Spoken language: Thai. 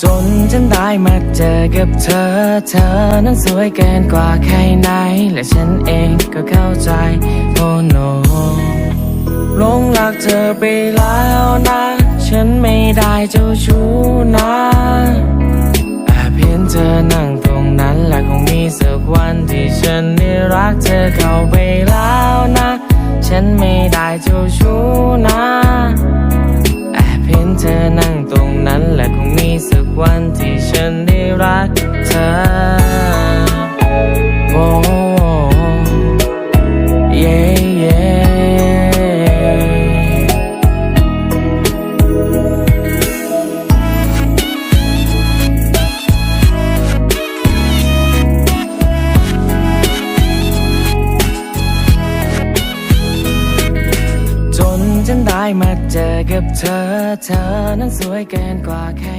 จนฉันได้มาเจอกับเธอ เธอนั้นสวยเกินกว่าใครไหน และฉันเองก็เข้าใจโอ้โนหลงรักเธอไปแล้วนะ ฉันไม่ได้เจ้าชู้นะแอบเห็นเธอนั่งตรงนั้นและคงมีสักวันที่ฉันได้รักเธอเข้าไปแล้วนะ ฉันไม่ได้เจ้าชู้นะแอบเห็นเธอนั่งตรงนั้นและคงมี รักเธอโอ้เย่เย่จนฉันได้มาเจอกับเธอ เธอนั้นสวยเกินกว่าใคร